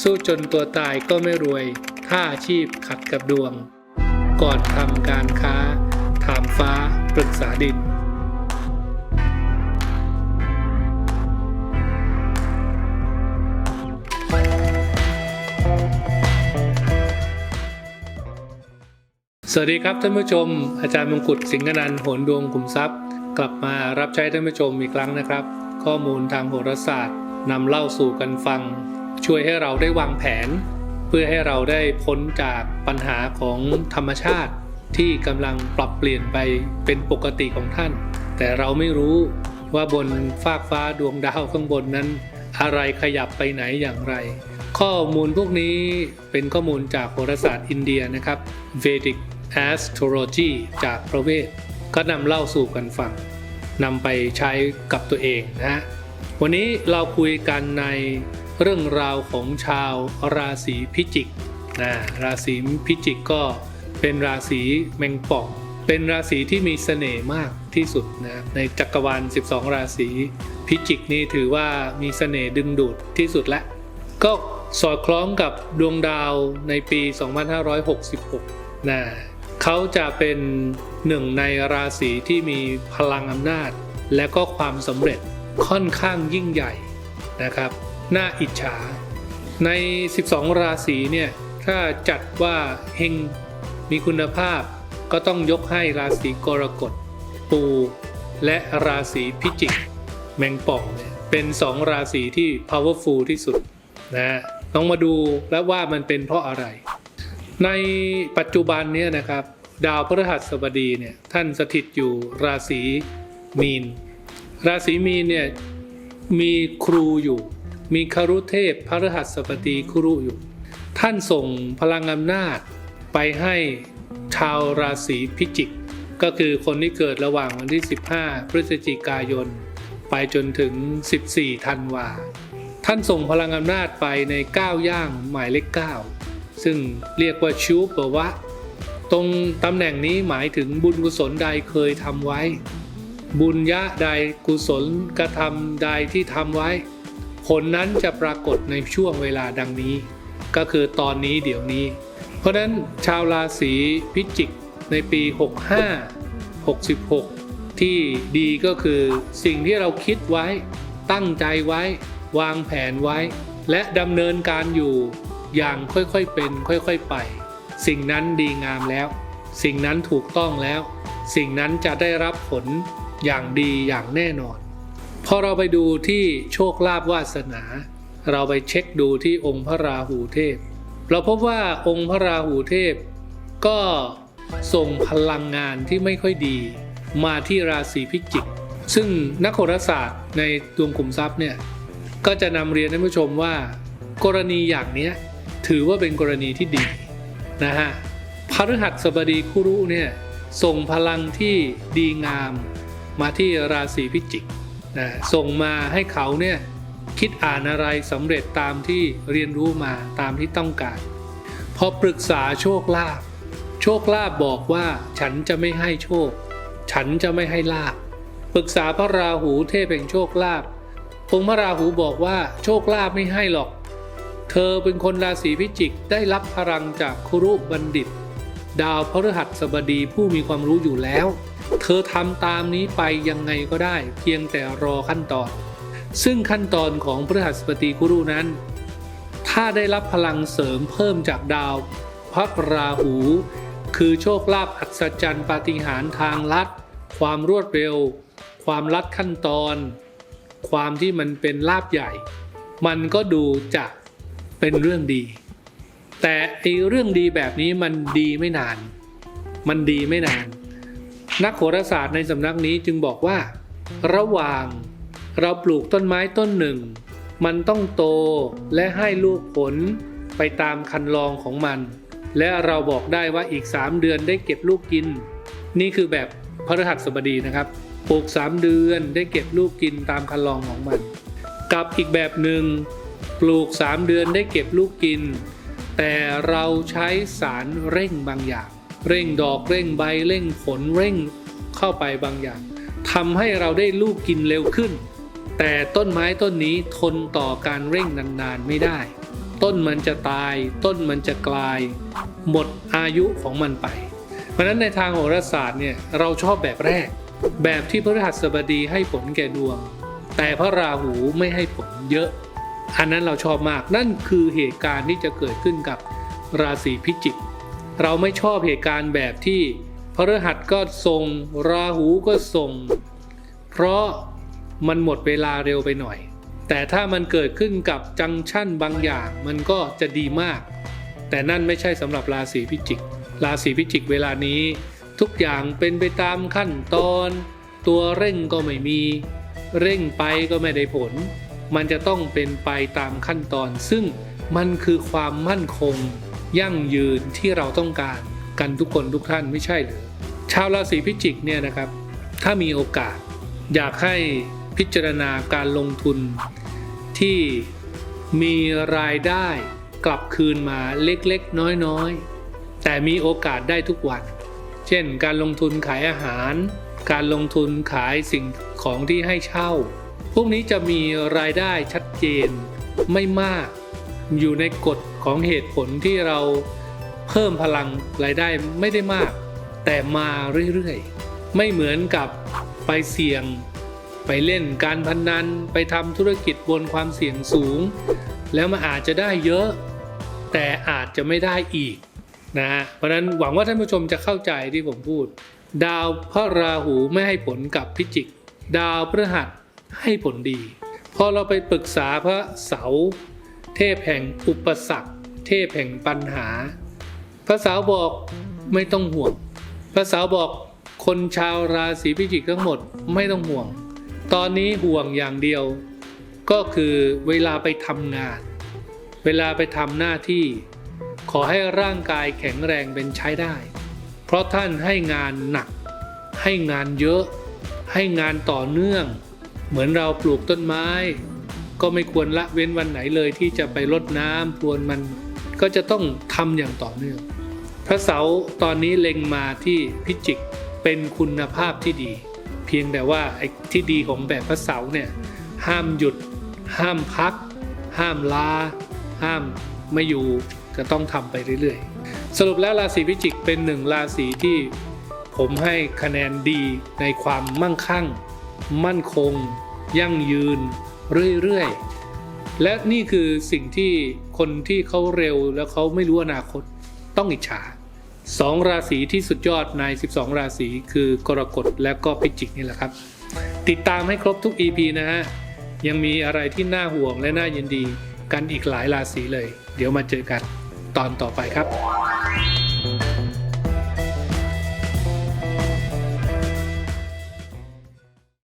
สู้จนตัวตายก็ไม่รวยถ้าอาชีพขัดกับดวง ก่อนทำการค้า ถามฟ้าปรึกษาดินสวัสดีครับท่านผู้ชม อาจารย์มงกุฎสิงห์นันท์โหนดวงขุมทรัพย์ กลับมารับใช้ท่านผู้ชมอีกครั้งนะครับ ข้อมูลทางโหราศาสตร์นำเล่าสู่กันฟัง ช่วยให้เราได้วางแผน เพื่อให้เราได้พ้นจากปัญหาของธรรมชาติที่กำลังปรับเปลี่ยนไปเป็นปกติของท่าน แต่เราไม่รู้ว่าบนฟากฟ้าดวงดาวข้างบนนั้น อะไรขยับไปไหนอย่างไร ข้อมูลพวกนี้เป็นข้อมูลจากโหราศาสตร์อินเดียนะครับ Vedic Astrology จากพระเวท ก็นำเล่าสู่กันฟังนำไปใช้กับตัวเองนะฮะวันนี้เราคุยกันใน เรื่องราวของชาวราศีพิจิกนะราศีพิจิกก็เป็นราศีแมงป่อง เป็นราศีที่มีเสน่ห์มากที่สุดนะในจักรวาล 12 ราศีพิจิกนี่ถือว่ามีเสน่ห์ดึงดูดที่สุดแล้วก็สอดคล้องกับดวงดาวในปี 2566นะเขาจะเป็นหนึ่งในราศีที่มีพลังอำนาจ และก็ความสำเร็จค่อนข้างยิ่งใหญ่นะครับ น่าอิจฉา ใน 12 ราศีเนี่ย ถ้าจัดว่าเฮงมีคุณภาพ ก็ต้องยกให้ราศีกรกฎ ปู และราศีพิจิก แมงป่องเนี่ยเป็นสองราศีที่ powerful ที่สุดนะต้องมาดูแล้วว่ามันเป็นเพราะอะไร ในปัจจุบันเนี่ยนะครับ ดาวพฤหัสบดีเนี่ยท่านสถิตอยู่ราศีมีน ราศีมีนเนี่ยมีครูอยู่ มีคารุเทพพฤหัสบดีครูอยู่ ท่านส่งพลังอำนาจไปให้ชาวราศีพิจิก ก็คือคนที่เกิดระหว่างวันที่ 15 พฤศจิกายน ไปจนถึง 14 ธันวา ท่านส่งพลังอำนาจไปใน 9 ย่างหมายเลข 9 ซึ่งเรียกว่าชูปวะ ตรงตำแหน่งนี้หมายถึงบุญกุศลใดเคยทำไว้ บุญยะใดกุศลกระทำใดที่ทำไว้ ผลนั้นจะปรากฏในช่วงเวลาดังนี้ ก็คือตอนนี้เดี๋ยวนี้ เพราะฉะนั้นชาวราศีพิจิกในปี 65 66 ที่ดีก็คือสิ่งที่เราคิดไว้ ตั้งใจไว้ วางแผนไว้ และดำเนินการอยู่อย่างค่อยๆเป็น ค่อยๆไป สิ่งนั้นดีงามแล้ว สิ่งนั้นถูกต้องแล้ว สิ่งนั้นจะได้รับผลอย่างดีอย่างแน่นอน อเราไปดูที่โชคลาภวาสนา เราไปเช็คดูที่องค์พระราหูเทพ เราพบว่าองค์พระราหูเทพ ก็ส่งพลังงานที่ไม่ค่อยดี มาที่ราศีพิจิก ซึ่งนักโหราศาสตร์ในดวงขุมทรัพย์เนี่ยก็จะนำเรียนท่านผู้ชมว่า กรณีอย่างนี้ถือว่าเป็นกรณีที่ดีนะฮะพฤหัสบดีคุรุเนี่ยส่งพลังที่ดีงามมาที่ราศีพิจิก นะส่งมาให้เขาเนี่ยคิดอ่านอะไรสำเร็จตามที่เรียนรู้มาตามที่ต้องการ พอปรึกษาโชคลาภโชคลาภบอกว่า ฉันจะไม่ให้โชค ฉันจะไม่ให้ลาภปรึกษาพระราหูเทพแห่งโชคลาภองค์พระราหูบอกว่าโชคลาภไม่ให้หรอก เธอเป็นคนราศีพิจิกได้รับพลังจากครุบัณฑิต ดาวพฤหัสบดีผู้มีความรู้อยู่แล้ว เธอทำตามนี้ไปยังไงก็ได้ เพียงแต่รอขั้นตอน ซึ่งขั้นตอนของพฤหัสบดีคุรุนั้น ถ้าได้รับพลังเสริมเพิ่มจากดาวพระราหู คือโชคลาภอัศจรรย์ปาฏิหาริย์ทางลัด ความรวดเร็ว ความลัดขั้นตอน ความที่มันเป็นลาบใหญ่ มันก็ดูจะเป็นเรื่องดี แต่ไอเรื่องดีแบบนี้มันดีไม่นาน มันดีไม่นาน นักโหราศาสตร์ในสำนักนี้จึงบอกว่า ระหว่างเราปลูกต้นไม้ต้นหนึ่ง มันต้องโตและให้ลูกผลไปตามคันลองของมัน และเราบอกได้ว่าอีก 3 เดือนได้เก็บลูกกิน นี่คือแบบพฤหัสบดีนะครับปลูก 3 เดือนได้เก็บลูกกินตามคันลองของมัน กับอีกแบบหนึ่งปลูก 3 เดือนได้เก็บลูกกิน แต่เราใช้สารเร่งบางอย่าง เร่งดอกเร่งใบเร่งผลเร่งเข้าไปบางอย่างทำให้เราได้ลูกกินเร็วขึ้น แต่ต้นไม้ต้นนี้ทนต่อการเร่งนานๆไม่ได้ ต้นมันจะตาย ต้นมันจะกลาย หมดอายุของมันไป เพราะฉะนั้นในทางโหราศาสตร์เนี่ยเราชอบแบบแรก แบบที่พฤหัสบดีให้ผลแก่ดวง แต่พระราหูไม่ให้ผลเยอะ อันนั้นเราชอบมากนั่นคือเหตุการณ์ที่จะเกิดขึ้นกับราศีพิจิก เราไม่ชอบเหตุการณ์แบบที่พระฤหัสก็ทรง ราหูก็ทรง เพราะมันหมดเวลาเร็วไปหน่อย แต่ถ้ามันเกิดขึ้นกับจังชั่นบางอย่างมันก็จะดีมาก แต่นั่นไม่ใช่สำหรับราศีพิจิก ราศีพิจิกเวลานี้ ทุกอย่างเป็นไปตามขั้นตอน ตัวเร่งก็ไม่มี เร่งไปก็ไม่ได้ผล มันจะต้องเป็นไปตามขั้นตอน ซึ่งมันคือความมั่นคง ยั่งยืนที่เราต้องการกันทุกคนทุกท่านไม่ใช่หรือชาวราศีพิจิกเนี่ยนะครับ ถ้ามีโอกาส อยากให้พิจารณาการลงทุนที่มีรายได้กลับคืนมาเล็กๆ น้อยๆ แต่มีโอกาสได้ทุกวัน เช่น การลงทุนขายอาหาร การลงทุนขายสิ่งของที่ให้เช่า พวกนี้จะมีรายได้ชัดเจนไม่มาก อยู่ในกฎของเหตุผลที่เราเพิ่มพลังรายได้ไม่ได้มาก แต่มาเรื่อยๆ ไม่เหมือนกับไปเสี่ยง ไปเล่นการพนนัน ไปทำธุรกิจบนความเสี่ยงสูง แล้วมันอาจจะได้เยอะ แต่อาจจะไม่ได้อีกนะเพราะฉะนั้นหวังว่าท่านผู้ชมจะเข้าใจที่ผมพูด ดาวพระราหูไม่ให้ผลกับพิจิก ดาวพฤหัสให้ผลดี พอเราไปปรึกษาพระเสาร์ เทพแห่งอุปสรรค เทพแห่งปัญหา พระสาร์บอกไม่ต้องห่วง พระสาร์บอกคนชาวราศีพิจิกทั้งหมดไม่ต้องห่วง ตอนนี้ห่วงอย่างเดียว ก็คือเวลาไปทำงาน เวลาไปทำหน้าที่ ขอให้ร่างกายแข็งแรงเป็นใช้ได้ เพราะท่านให้งานหนัก ให้งานเยอะ ให้งานต่อเนื่อง เหมือนเราปลูกต้นไม้ ก็ไม่ควรละเว้นวันไหนเลยที่จะไปรดน้ำพรวนมันก็จะต้องทำอย่างต่อเนื่อง พระเสาร์ตอนนี้เล็งมาที่พิจิกเป็นคุณภาพที่ดี เพียงแต่ว่าไอ้ที่ดีของแบบพระเสาร์เนี่ยห้ามหยุด ห้ามพัก ห้ามลา ห้ามไม่อยู่จะต้องทำไปเรื่อยๆ สรุปแล้วราศีพิจิกเป็นหนึ่งราศีที่ผมให้คะแนนดีในความมั่งคั่ง มั่นคง ยั่งยืน เรื่อยๆ และนี่คือสิ่งที่คนที่เขาเร็วแล้วเขาไม่รู้อนาคตต้องอิจฉาสองราศีที่สุดยอดใน 12 ราศีคือกรกฎและก็พิจิกนี่แหละครับ ติดตามให้ครบทุก EP นะฮะ ยังมีอะไรที่น่าห่วงและน่ายินดีกันอีกหลายราศีเลย เดี๋ยวมาเจอกันตอนต่อไปครับ